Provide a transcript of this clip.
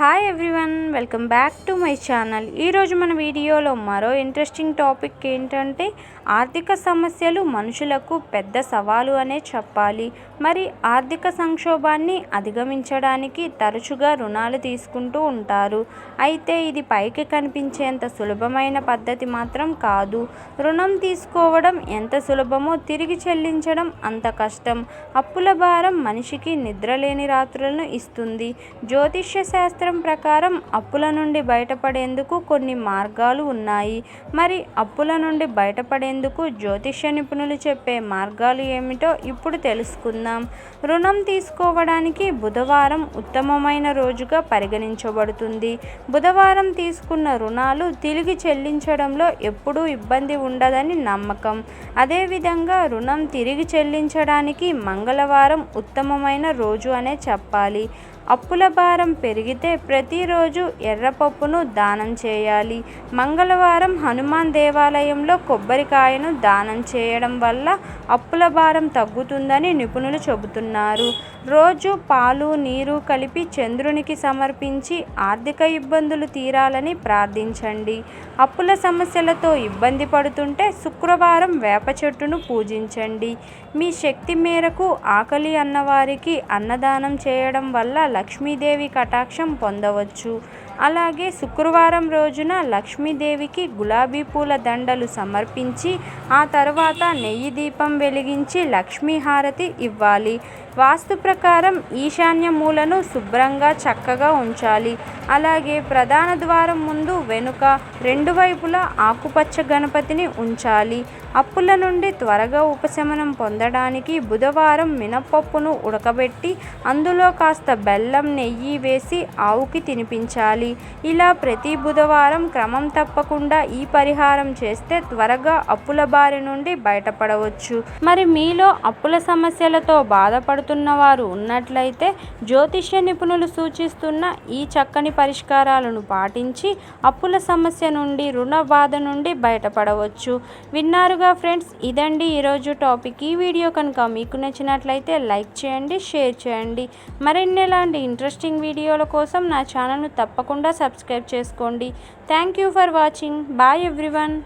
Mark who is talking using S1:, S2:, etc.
S1: Hi everyone welcome back to my channel ఈరోజు మన వీడియోలో మరో ఇంట్రెస్టింగ్ టాపిక్ ఏంటంటే ఆర్థిక సమస్యలు మనుషులకు పెద్ద సవాలు అనే చెప్పాలి. మరి ఆర్థిక సంక్షోభాన్ని అధిగమించడానికి తరచుగా రుణాలు తీసుకుంటూ ఉంటారు. అయితే ఇది పైకి కనిపించేంత సులభమైన పద్ధతి మాత్రం కాదు. రుణం తీసుకోవడం ఎంత సులభమో తిరిగి చెల్లించడం అంత కష్టం. అప్పుల భారం మనిషికి నిద్రలేని రాత్రులను ఇస్తుంది. జ్యోతిష్య శాస్త్రం ప్రకారం అప్పుల నుండి బయటపడేందుకు కొన్ని మార్గాలు ఉన్నాయి. మరి అప్పుల నుండి బయటపడేందుకు జ్యోతిష్య నిపుణులు చెప్పే మార్గాలు ఏమిటో ఇప్పుడు తెలుసుకుందాం. రుణం తీసుకోవడానికి బుధవారం ఉత్తమమైన రోజుగా పరిగణించబడుతుంది. బుధవారం తీసుకున్న రుణాలు తిరిగి చెల్లించడంలో ఎప్పుడూ ఇబ్బంది ఉండదని నమ్మకం. అదేవిధంగా రుణం తిరిగి చెల్లించడానికి మంగళవారం ఉత్తమమైన రోజు అనే చెప్పాలి. అప్పుల భారం పెరిగితే ప్రతిరోజు ఎర్రపప్పును దానం చేయాలి. మంగళవారం హనుమాన్ దేవాలయంలో కొబ్బరికాయను దానం చేయడం వల్ల అప్పుల భారం తగ్గుతుందని నిపుణులు చెబుతున్నారు. రోజు పాలు నీరు కలిపి చంద్రునికి సమర్పించి ఆర్థిక ఇబ్బందులు తీరాలని ప్రార్థించండి. అప్పుల సమస్యలతో ఇబ్బంది పడుతుంటే శుక్రవారం వేప చెట్టును పూజించండి. మీ శక్తి మేరకు ఆకలి అన్నవారికి అన్నదానం చేయడం వల్ల లక్ష్మీదేవి కటాక్షం పొందవచ్చు. అలాగే శుక్రవారం రోజున లక్ష్మీదేవికి గులాబీ పూల దండలు సమర్పించి ఆ తర్వాత నెయ్యి దీపం వెలిగించి లక్ష్మీ హారతి ఇవ్వాలి. వాస్తు ప్రకారం ఈశాన్య మూలను శుభ్రంగా చక్కగా ఉంచాలి. అలాగే ప్రధాన ద్వారం ముందు వెనుక రెండు వైపులా ఆకుపచ్చ గణపతిని ఉంచాలి. అప్పుల నుండి త్వరగా ఉపశమనం పొందడానికి బుధవారం మినపప్పును ఉడకబెట్టి అందులో కాస్త బెల్లం నెయ్యి వేసి ఆవుకి తినిపించాలి. ఇలా ప్రతి బుధవారం క్రమం తప్పకుండా ఈ పరిహారం చేస్తే త్వరగా అప్పుల బారి నుండి బయటపడవచ్చు. మరి మీలో అప్పుల సమస్యలతో బాధపడుతున్న వారు ఉన్నట్లయితే జ్యోతిష్య నిపుణులు సూచిస్తున్న ఈ చక్కని పరిష్కారాలను పాటించి అప్పుల సమస్య నుండి రుణ బాధ నుండి బయటపడవచ్చు. విన్నారు ముందుగా ఫ్రెండ్స్ ఇదండి ఈరోజు టాపిక్. ఈ వీడియో కనుక మీకు నచ్చినట్లయితే లైక్ చేయండి షేర్ చేయండి. మరిన్ని ఇలాంటి ఇంట్రెస్టింగ్ వీడియోల కోసం నా ఛానల్ను తప్పకుండా సబ్స్క్రైబ్ చేసుకోండి. Thank you for watching. Bye everyone.